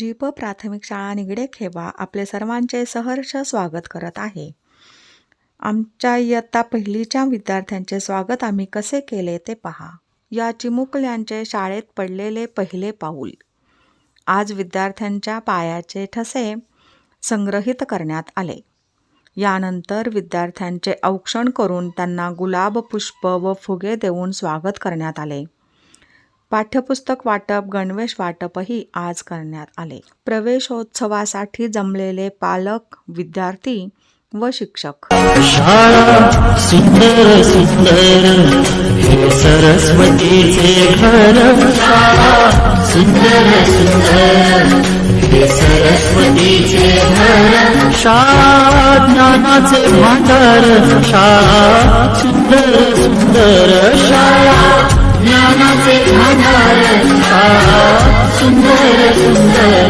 Jeep प्राथमिक शाळा निगडे खेवा आपले सर्वांचे सहर्ष स्वागत करत आहे. आमच्या इयत्ता पहिलीच्या विद्यार्थ्यांचे स्वागत आम्ही कसे केले ते पहा. या चिमुकल्यांचे शाळेत पडलेले पहिले पाऊल. आज विद्यार्थ्यांच्या पायाचे ठसे संग्रहित करण्यात आले. यानंतर विद्यार्थ्यांचे औक्षण करून त्यांना गुलाब पुष्प व फुगे देऊन स्वागत करण्यात आले. पाठ्यपुस्तक वाटप गणवेश वाटपही आज करण्यात आले. प्रवेशोत्सवासाठी जमलेले पालक विद्यार्थी व शिक्षक. शाळा सुंदर सुंदर. हे सरस्वतीचे घर. सुंदर सुंदर. हे सरस्वतीचे घर. शाळा ज्ञानाचे भांडार. शाळा सुंदर शाळा ज्ञानाचे